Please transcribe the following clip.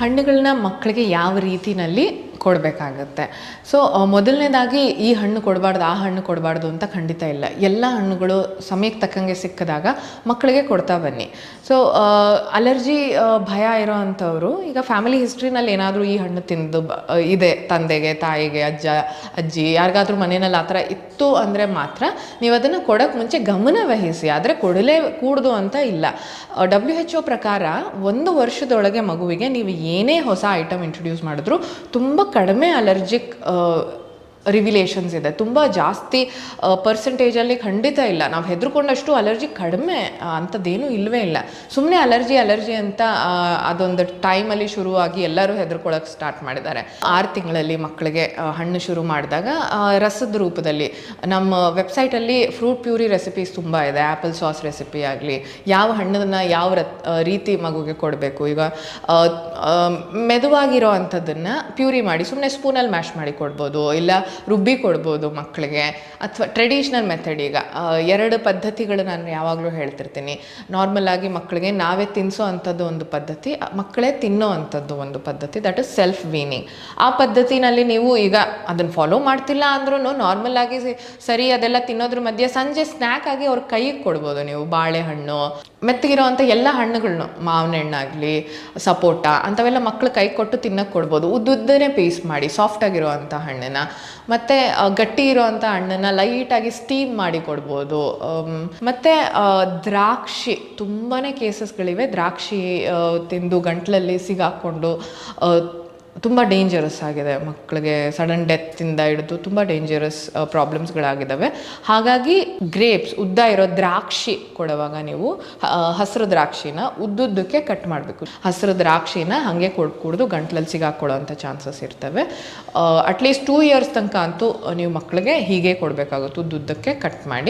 ಹಣ್ಣುಗಳನ್ನ ಮಕ್ಕಳಿಗೆ ಯಾವ ರೀತಿನಲ್ಲಿ ಕೊಡಬೇಕಾಗತ್ತೆ. ಸೊ ಮೊದಲನೇದಾಗಿ ಈ ಹಣ್ಣು ಕೊಡಬಾರ್ದು, ಆ ಹಣ್ಣು ಕೊಡಬಾರ್ದು ಅಂತ ಖಂಡಿತ ಇಲ್ಲ. ಎಲ್ಲ ಹಣ್ಣುಗಳು ಸಮಯಕ್ಕೆ ತಕ್ಕಂಗೆ ಸಿಕ್ಕಿದಾಗ ಮಕ್ಕಳಿಗೆ ಕೊಡ್ತಾ ಬನ್ನಿ. ಸೊ ಅಲರ್ಜಿ ಭಯ ಇರೋ ಅಂಥವ್ರು, ಈಗ ಫ್ಯಾಮಿಲಿ ಹಿಸ್ಟ್ರಿನಲ್ಲಿ ಏನಾದರೂ ಈ ಹಣ್ಣು ತಿಂದು ಇದೆ, ತಂದೆಗೆ, ತಾಯಿಗೆ, ಅಜ್ಜ, ಅಜ್ಜಿ, ಯಾರಿಗಾದರೂ ಮನೆಯಲ್ಲಿ ಆ ಥರ ಇತ್ತು ಅಂದರೆ ಮಾತ್ರ ನೀವು ಅದನ್ನು ಕೊಡೋಕ್ಕೆ ಮುಂಚೆ ಗಮನ ವಹಿಸಿ. ಆದರೆ ಕೊಡಲೇ ಕೂಡ್ದು ಅಂತ ಇಲ್ಲ. ಡಬ್ಲ್ಯೂ ಎಚ್ ಒ ಪ್ರಕಾರ ಒಂದು ವರ್ಷದೊಳಗೆ ಮಗುವಿಗೆ ನೀವು ಏನೇ ಹೊಸ ಐಟಮ್ ಇಂಟ್ರೊಡ್ಯೂಸ್ ಮಾಡಿದ್ರು ತುಂಬ ಕಡಿಮೆ ಅಲರ್ಜಿಕ್ ರಿವಿಲೇಷನ್ಸ್ ಇದೆ. ತುಂಬ ಜಾಸ್ತಿ ಪರ್ಸೆಂಟೇಜಲ್ಲಿ ಖಂಡಿತ ಇಲ್ಲ. ನಾವು ಹೆದರ್ಕೊಂಡಷ್ಟು ಅಲರ್ಜಿ ಕಡಿಮೆ ಅಂಥದ್ದೇನೂ ಇಲ್ಲವೇ ಇಲ್ಲ. ಸುಮ್ಮನೆ ಅಲರ್ಜಿ ಅಲರ್ಜಿ ಅಂತ ಅದೊಂದು ಟೈಮಲ್ಲಿ ಶುರುವಾಗಿ ಎಲ್ಲರೂ ಹೆದರ್ಕೊಳ್ಳೋಕೆ ಸ್ಟಾರ್ಟ್ ಮಾಡಿದ್ದಾರೆ. ಆರು ತಿಂಗಳಲ್ಲಿ ಮಕ್ಕಳಿಗೆ ಹಣ್ಣು ಶುರು ಮಾಡಿದಾಗ ರಸದ ರೂಪದಲ್ಲಿ. ನಮ್ಮ ವೆಬ್ಸೈಟಲ್ಲಿ ಫ್ರೂಟ್ ಪ್ಯೂರಿ ರೆಸಿಪೀಸ್ ತುಂಬ ಇದೆ. ಆ್ಯಪಲ್ ಸಾಸ್ ರೆಸಿಪಿ ಆಗಲಿ, ಯಾವ ಹಣ್ಣನ್ನು ಯಾವ ರತ್ ಮಗುಗೆ ಕೊಡಬೇಕು. ಈಗ ಮೆದುವಾಗಿರೋ ಅಂಥದ್ದನ್ನು ಪ್ಯೂರಿ ಮಾಡಿ ಸುಮ್ಮನೆ ಸ್ಪೂನಲ್ಲಿ ಮ್ಯಾಶ್ ಮಾಡಿ ಕೊಡ್ಬೋದು. ಇಲ್ಲ ರುಬ್ಬಿ ಕೊಡ್ಬೋದು ಮಕ್ಕಳಿಗೆ. ಅಥವಾ ಟ್ರೆಡಿಷ್ನಲ್ ಮೆಥಡ್ ಈಗ. ಎರಡು ಪದ್ಧತಿಗಳು ನಾನು ಯಾವಾಗಲೂ ಹೇಳ್ತಿರ್ತೀನಿ. ನಾರ್ಮಲ್ ಆಗಿ ಮಕ್ಕಳಿಗೆ ನಾವೇ ತಿನ್ನಿಸೋ ಅಂಥದ್ದು ಒಂದು ಪದ್ಧತಿ ಮಕ್ಕಳೇ ತಿನ್ನೋ ಅಂಥದ್ದು ಒಂದು ಪದ್ಧತಿ ದಟ್ ಇಸ್ ಸೆಲ್ಫ್ ವೀನಿಂಗ್ ಆ ಪದ್ಧತಿನಲ್ಲಿ ನೀವು ಈಗ ಅದನ್ನು ಫಾಲೋ ಮಾಡ್ತಿಲ್ಲ ಅಂದ್ರೂ ನಾರ್ಮಲ್ ಆಗಿ ಸಿ- ಸರಿ ಅದೆಲ್ಲ ತಿನ್ನೋದ್ರ ಮಧ್ಯೆ ಸಂಜೆ ಸ್ನ್ಯಾಕ್ ಆಗಿ ಅವ್ರ ಕೈಗೆ ಕೊಡ್ಬೋದು ನೀವು. ಬಾಳೆಹಣ್ಣು ಮೆತ್ತಗಿರೋವಂಥ ಎಲ್ಲ ಹಣ್ಣುಗಳನ್ನು ಮಾವಿನ ಹಣ್ಣಾಗಲಿ ಸಪೋಟ ಅಂಥವೆಲ್ಲ ಮಕ್ಕಳು ಕೈ ಕೊಟ್ಟು ತಿನ್ನಕ್ಕೆ ಕೊಡ್ಬೋದು. ಉದ್ದುದ್ದನೇ ಪೀಸ್ ಮಾಡಿ ಸಾಫ್ಟ್ ಅಂಥ ಹಣ್ಣನ್ನ. ಮತ್ತು ಗಟ್ಟಿ ಇರುವಂತ ಹಣ್ಣನ್ನ ಲೈಟಾಗಿ ಸ್ಟೀಮ್ ಮಾಡಿ ಕೊಡ್ಬೋದು. ಮತ್ತೆ ದ್ರಾಕ್ಷಿ, ತುಂಬಾನೇ ಕೇಸಸ್ಗಳಿವೆ ದ್ರಾಕ್ಷಿ ತಿಂದು ಗಂಟ್ಲಲ್ಲಿ ಸಿಗಾಕೊಂಡು ತುಂಬ ಡೇಂಜರಸ್ ಆಗಿದೆ. ಮಕ್ಕಳಿಗೆ ಸಡನ್ ಡೆತ್ತಿಂದ ಹಿಡಿದು ತುಂಬ ಡೇಂಜರಸ್ ಪ್ರಾಬ್ಲಮ್ಸ್ಗಳಾಗಿದ್ದಾವೆ ಹಾಗಾಗಿ ಗ್ರೇಪ್ಸ್ ಉದ್ದ ಇರೋ ದ್ರಾಕ್ಷಿ ಕೊಡುವಾಗ ನೀವು ಹಸಿರು ದ್ರಾಕ್ಷಿನ ಉದ್ದುದ್ದಕ್ಕೆ ಕಟ್ ಮಾಡಬೇಕು. ಹಸಿರು ದ್ರಾಕ್ಷಿನ ಹಾಗೆ ಕೊಡ್, ಕುಡ್ದು ಗಂಟ್ಲಲ್ಲಿ ಸಿಗಾಕೊಳ್ಳೋವಂಥ ಚಾನ್ಸಸ್ ಇರ್ತವೆ. ಅಟ್ಲೀಸ್ಟ್ ಟೂ ಇಯರ್ಸ್ ತನಕ ಅಂತೂ ನೀವು ಮಕ್ಕಳಿಗೆ ಹೀಗೆ ಕೊಡಬೇಕಾಗುತ್ತೆ. ಉದ್ದುದ್ದಕ್ಕೆ ಕಟ್ ಮಾಡಿ.